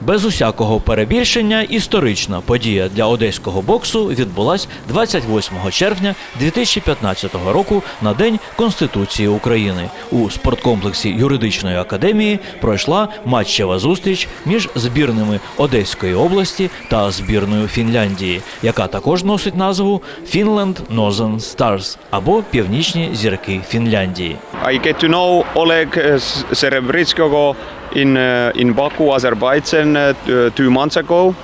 Без усякого перебільшення історична подія для одеського боксу відбулась 28 червня 2015 року на День Конституції України. У спорткомплексі юридичної академії пройшла матчева зустріч між збірними Одеської області та збірною Фінляндії, яка також носить назву Finland Northern Stars або Північні зірки Фінляндії. I get to know uh, Serebritskogo in uh, in Baku, Azerbaijan, uh, two months ago,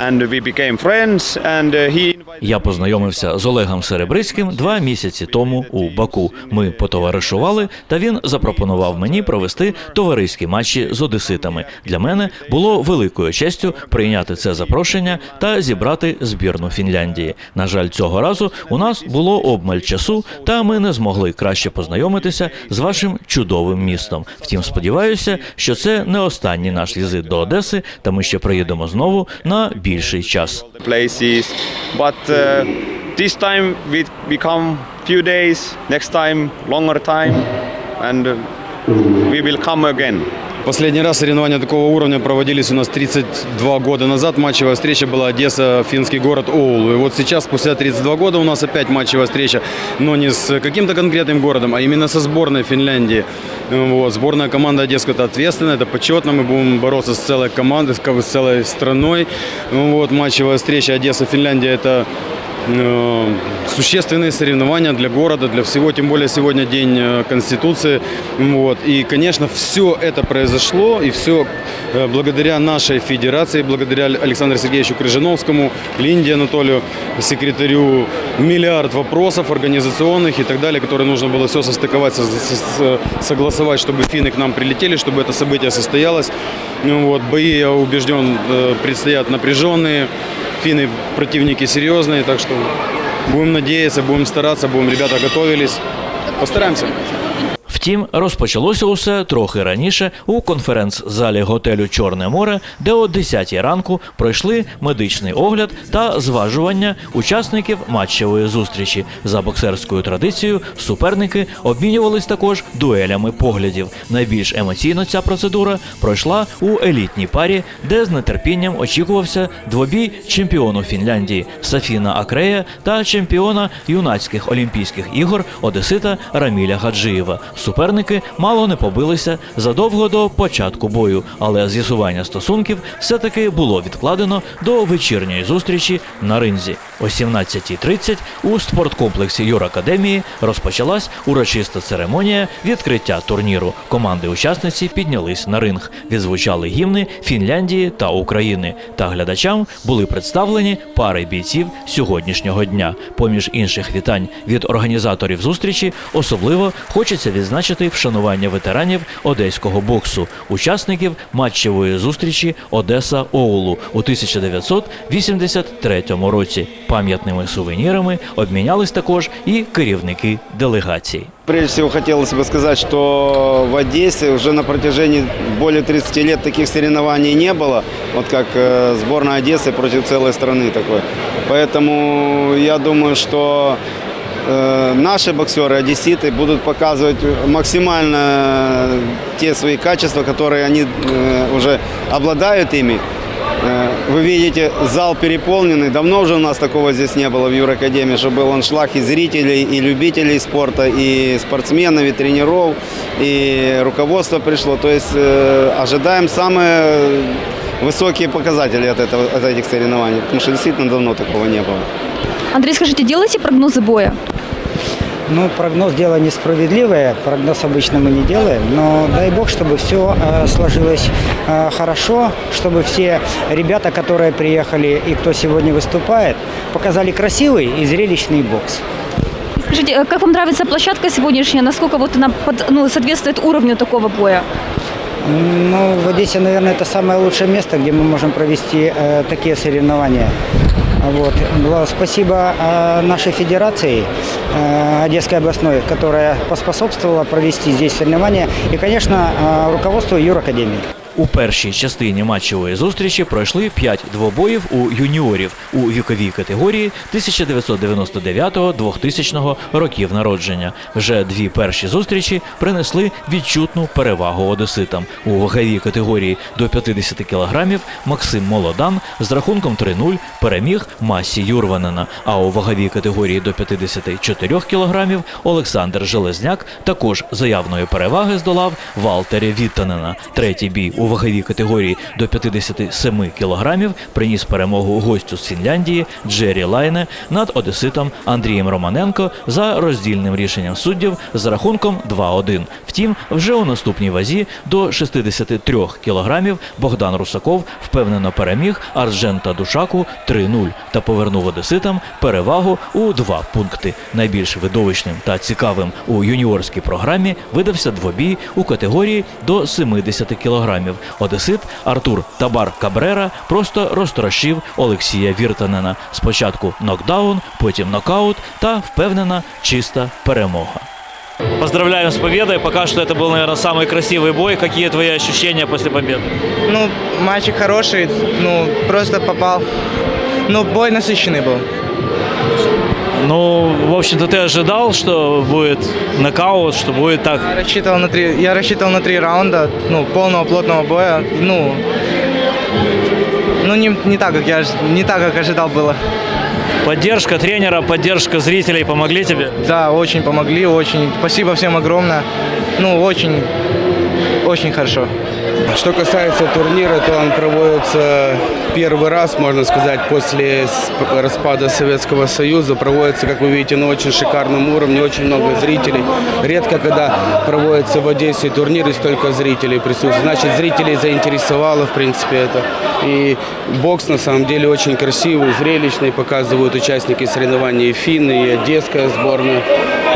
uh. Я познайомився з Олегом Серебрицьким два місяці тому у Баку. Ми потоваришували, та він запропонував мені провести товариські матчі з одеситами. Для мене було великою честю прийняти це запрошення та зібрати збірну Фінляндії. На жаль, цього разу у нас було обмаль часу, та ми не змогли краще познайомитися з вашим чудовим містом. Втім, сподіваюся, що це не останній наш візит до Одеси, та ми ще приїдемо знову на більший час. the places, but uh, this time we become few days. Next time, longer time, and uh, we will come again. Последний раз соревнования такого уровня проводились у нас 32 года назад. Матчевая встреча была Одесса, финский город Оулу. И вот сейчас, спустя 32 года, у нас опять матчевая встреча, но не с каким-то конкретным городом, а именно со сборной Финляндии. Вот. Сборная команда Одесска это ответственно, это почетно. Мы будем бороться с целой командой, с целой страной. Вот. Матчевая встреча Одесса-Финляндия это э, существенные соревнования для города, для всего, тем более сегодня День э, Конституции. Вот. И, конечно, все это произошло, и все э, благодаря нашей федерации, благодаря Александру Сергеевичу Крыжиновскому, Линде Анатолию, секретарю, миллиард вопросов организационных и так далее, которые нужно было все состыковать, со- со- с- согласовать, чтобы финны к нам прилетели, чтобы это событие состоялось. Ну Вот. Бои, я убежден, э, предстоят напряженные. Финны противники серьезные, так что будем надеяться, будем стараться, будем, ребята готовились. Постараемся. Втім, розпочалося усе трохи раніше у конференц-залі готелю Чорне море, де о 10 ранку пройшли медичний огляд та зважування учасників матчевої зустрічі. За боксерською традицією суперники обмінювались також дуелями поглядів. Найбільш емоційно ця процедура пройшла у елітній парі, де з нетерпінням очікувався двобій чемпіону Фінляндії Сафіна Акрея та чемпіона юнацьких олімпійських ігор Одесита Раміля Гаджиєва. Суперники мало не побилися задовго до початку бою, але з'ясування стосунків все-таки було відкладено до вечірньої зустрічі на ринзі. О 17.30 у спорткомплексі Юракадемії розпочалась урочиста церемонія відкриття турніру. Команди-учасниці піднялись на ринг, відзвучали гімни Фінляндії та України. Та глядачам були представлені пари бійців сьогоднішнього дня. Поміж інших вітань від організаторів зустрічі особливо хочеться відзначити вшанування ветеранів одеського боксу, учасників матчевої зустрічі Одеса Оулу у 1983 році Пам'ятними сувенірами обмінялись також і керівники делегацій. Прежде всего хотелось бы сказать, что в Одессе уже на протяжении более 30 лет таких соревнований не было, вот как э, сборная Одессы против целой страны такой. Поэтому я думаю, что э, наши боксеры, одесситы, будут показывать максимально те свои качества, которые они э, уже обладают ими. Э, Вы видите, зал переполненный. Давно уже у нас такого здесь не было в Юракадемии, чтобы был аншлаг и зрителей, и любителей спорта, и спортсменов, и тренеров, и руководство пришло. То есть э, ожидаем самые высокие показатели от, этого, от этих соревнований, потому что действительно давно такого не было. Андрей, скажите, делаете прогнозы боя? Ну, прогноз дело несправедливое, прогноз обычно мы не делаем, но дай бог, чтобы все сложилось э, хорошо, чтобы все ребята, которые приехали и кто сегодня выступает, показали красивый и зрелищный бокс. Скажите, э, как вам нравится площадка сегодняшняя? Насколько вот она под- ну, соответствует уровню такого боя? Ну, в Одессе, наверное, это самое лучшее место, где мы можем провести э, такие соревнования. Вот. Было Спасибо э, нашей федерации э, Одесской областной, которая поспособствовала провести здесь соревнования. И, конечно, э, руководству Юракадемии. У першій частині матчевої зустрічі пройшли 5 двобоїв у юніорів у віковій категорії 1999-2000 років народження. Вже дві перші зустрічі принесли відчутну перевагу одеситам. У ваговій категорії до 50 кілограмів Максим Молодан з рахунком 3-0 переміг Масі Юрванена. А у ваговій категорії до 54 кілограмів Олександр Железняк також заявної переваги здолав Валтері Віттанена. Третій бій у ваговій категорії до 57 кілограмів приніс перемогу гостю з Фінляндії Джері Лайне над одеситом Андрієм Романенко за роздільним рішенням суддів з рахунком 2-1. Втім, вже у наступній вазі до 63 кілограмів Богдан Русаков впевнено переміг Арджента Душаку 3-0 та повернув одеситам перевагу у два пункти. Найбільш видовищним та цікавим у юніорській програмі видався двобій у категорії до 70 кілограмів. Одесит Артур Табар Кабрера просто розтрощив Олексія Віртанена. Спочатку нокдаун, потім нокаут та впевнена чиста перемога. Поздравляем с победой. Пока что это был, наверное, самый красивый бой. Какие твои ощущения после победы? Ну, мальчик хороший, ну, просто попал. Ну, бой насыщенный был. Ну, в общем-то, ты ожидал, что будет нокаут, что будет так. Я рассчитывал на три, я рассчитывал на три раунда, ну, полного плотного боя. Ну, ну не, не так, как я, ож- не так, как ожидал было. Поддержка тренера, поддержка зрителей помогли тебе? Да, очень помогли, очень. Спасибо всем огромное. Ну, очень, очень хорошо. Что касается турнира, то он проводится первый раз, можно сказать, после распада Советского Союза. Проводится, как вы видите, на очень шикарном уровне, очень много зрителей. Редко, когда проводится в Одессе турнир и столько зрителей присутствует. Значит, зрителей заинтересовало, в принципе, это. И бокс, на самом деле, очень красивый, зрелищный. Показывают участники соревнований и финны, и одесская сборная.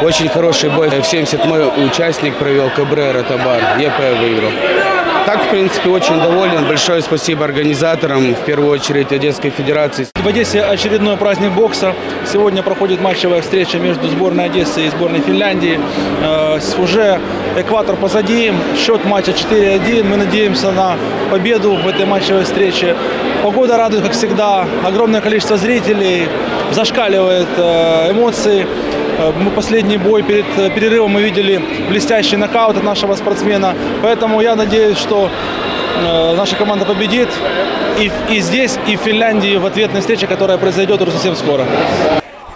Очень хороший бой. В 70 мой участник провел Кабрера Табар. ЕП выиграл. Так, в принципе, очень доволен. Большое спасибо организаторам, в первую очередь Одесской Федерации. В Одессе очередной праздник бокса. Сегодня проходит матчевая встреча между сборной Одессы и сборной Финляндии. Э, Уже экватор позади, счет матча 4-1. Мы надеемся на победу в этой матчевой встрече. Погода радует, как всегда. Огромное количество зрителей. Зашкаливает э, эмоции. Э, Мы последний бой перед э, перерывом мы видели блестящий нокаут от нашего спортсмена. Поэтому я надеюсь, что э, наша команда победит и, в- и здесь, и в Финляндии в ответной встрече, которая произойдет уже совсем скоро.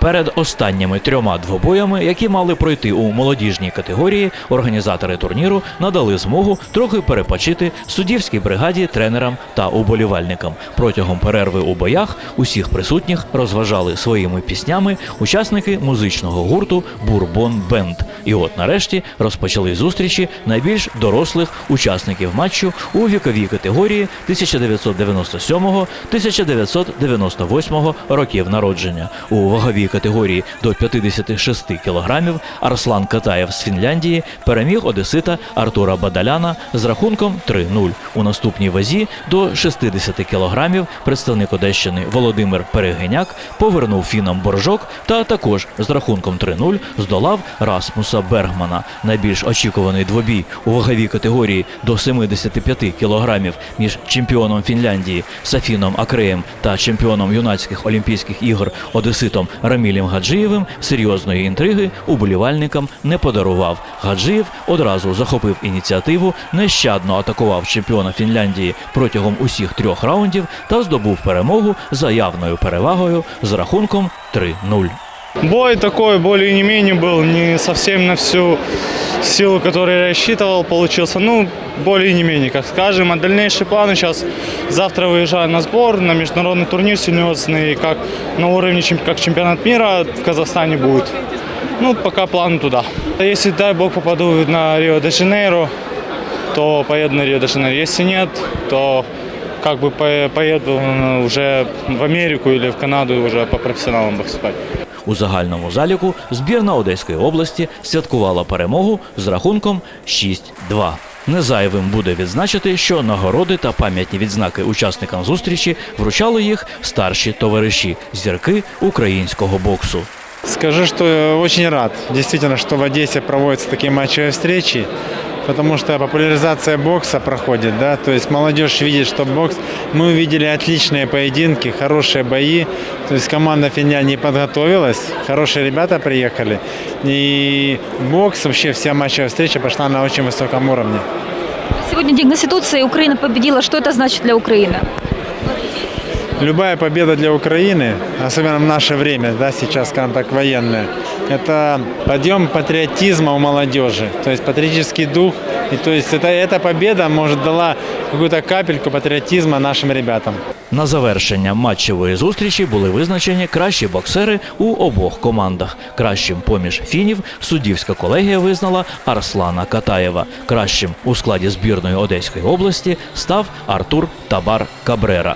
Перед останніми трьома двобоями, які мали пройти у молодіжній категорії, організатори турніру надали змогу трохи перепочити суддівській бригаді, тренерам та уболівальникам. Протягом перерви у боях усіх присутніх розважали своїми піснями учасники музичного гурту Бурбон Бенд. І от нарешті розпочали зустрічі найбільш дорослих учасників матчу у віковій категорії 1997-1998 років народження. У ваговій категорії до 56 кілограмів Арслан Катаєв з Фінляндії переміг одесита Артура Бадаляна з рахунком 3-0. У наступній вазі до 60 кілограмів представник Одещини Володимир Перегеняк повернув фінам боржок та також з рахунком 3-0 здолав Расмуса Бергмана. Найбільш очікуваний двобій у ваговій категорії до 75 кілограмів між чемпіоном Фінляндії Сафіном Акреєм та чемпіоном юнацьких олімпійських ігор Одеситом Рамілем Гаджиєвим серйозної інтриги уболівальникам не подарував. Гаджиєв одразу захопив ініціативу, нещадно атакував чемпіона Фінляндії протягом усіх трьох раундів та здобув перемогу за явною перевагою з рахунком 3-0. Бой такой более не менее был, не совсем на всю силу, которую я рассчитывал, получился, ну, более не менее, как скажем. А дальнейшие планы сейчас, завтра выезжаю на сбор, на международный турнир серьезный, как на уровне, как чемпионат мира в Казахстане будет. Ну, пока планы туда. Если, дай бог, попаду на Рио-де-Жанейро, то поеду на Рио-де-Жанейро. Если нет, то как бы по- поеду э, уже в Америку или в Канаду уже по профессионалам боксовать. У загальному заліку збірна Одеської області святкувала перемогу з рахунком 6-2. Незайвим буде відзначити, що нагороди та пам'ятні відзнаки учасникам зустрічі вручали їх старші товариші, зірки українського боксу. Скажу, что очень рад, действительно, что в Одессе проводятся такие матчевые встречи. Потому что популяризация бокса проходит, да, то есть молодежь видит, что бокс. Мы увидели отличные поединки, хорошие бои, то есть команда Финляндии подготовилась, хорошие ребята приехали, и бокс, вообще вся матчевая встреча пошла на очень высоком уровне. Сегодня День Конституции, Украина победила. Что это значит для Украины? Любая победа для Украины, особенно в наше время, да, сейчас, скажем так, военное, это подъем патриотизма у молодежи, то есть патриотический дух. И то есть это, эта победа, может, дала какую-то капельку патриотизма нашим ребятам. На завершення матчевої зустрічі були визначені кращі боксери у обох командах. Кращим поміж фінів суддівська колегія визнала Арслана Катаєва. Кращим у складі збірної Одеської області став Артур Табар Кабрера.